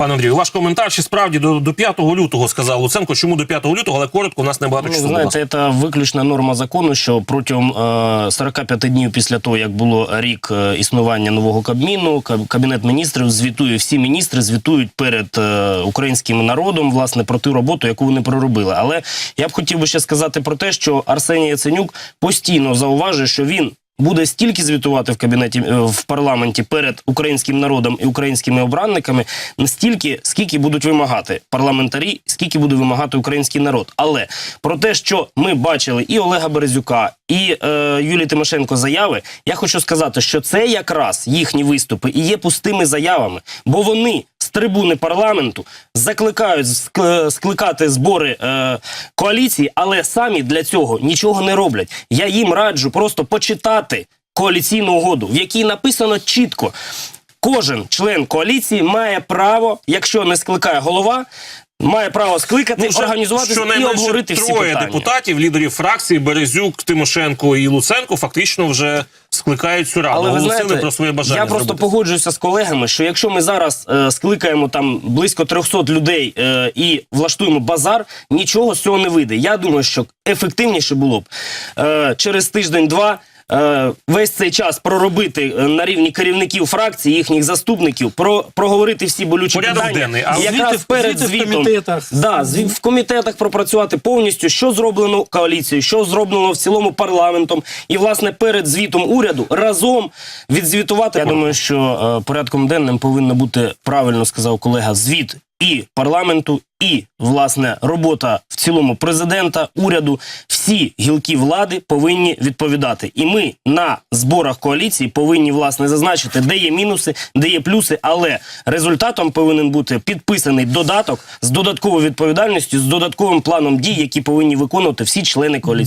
Пане Андрію, ваш коментар чи справді до, до 5 лютого сказав Луценко. Чому до 5 лютого, але коротко, у нас небагато Ну, часу. знаєте, це виключна норма закону, що протягом е, 45 днів після того, як було рік е, існування нового кабміну, Каб- кабінет міністрів звітує, всі міністри звітують перед е, українським народом власне про ту роботу, яку вони проробили. Але я б хотів би ще сказати про те, що Арсеній Яценюк постійно зауважує, що він. Буде стільки звітувати в кабінеті е, в парламенті перед українським народом і українськими обранниками, настільки, скільки будуть вимагати парламентарі, скільки буде вимагати український народ. Але про те, що ми бачили і Олега Березюка, і е, Юлії Тимошенко заяви, я хочу сказати, що це якраз їхні виступи і є пустими заявами, бо вони трибуни парламенту закликають скликати збори е, коаліції, але самі для цього нічого не роблять. Я їм раджу просто почитати коаліційну угоду, в якій написано чітко. Кожен член коаліції має право, якщо не скликає голова, має право скликати, Ну, вже організуватися і обговорити всі троє питання. депутатів, лідерів фракції Березюк, Тимошенко і Луценко фактично вже скликають цю раду. Але ви знаєте, про своє бажання. я просто зробити. погоджуюся з колегами, що якщо ми зараз е, скликаємо там близько 300 людей е, і влаштуємо базар, нічого з цього не вийде. Я думаю, що ефективніше було б е, через тиждень-два. Е, Весь цей час проробити е, на рівні керівників фракцій, їхніх заступників, про проговорити всі болючі Порядок питання. денний, а звіти якраз перед звіти в комітетах. Да, зві- в комітетах пропрацювати повністю, що зроблено коаліцією, що зроблено в цілому парламентом, і власне перед звітом уряду разом відзвітувати. Я думаю, що е, порядком денним повинно бути правильно сказав колега звіт і парламенту, і власне робота в цілому президента, уряду. Всі гілки влади повинні відповідати. І ми на зборах коаліції повинні власне зазначити, де є мінуси, де є плюси, але результатом повинен бути підписаний додаток з додатковою відповідальністю, з додатковим планом дій, які повинні виконувати всі члени коаліції.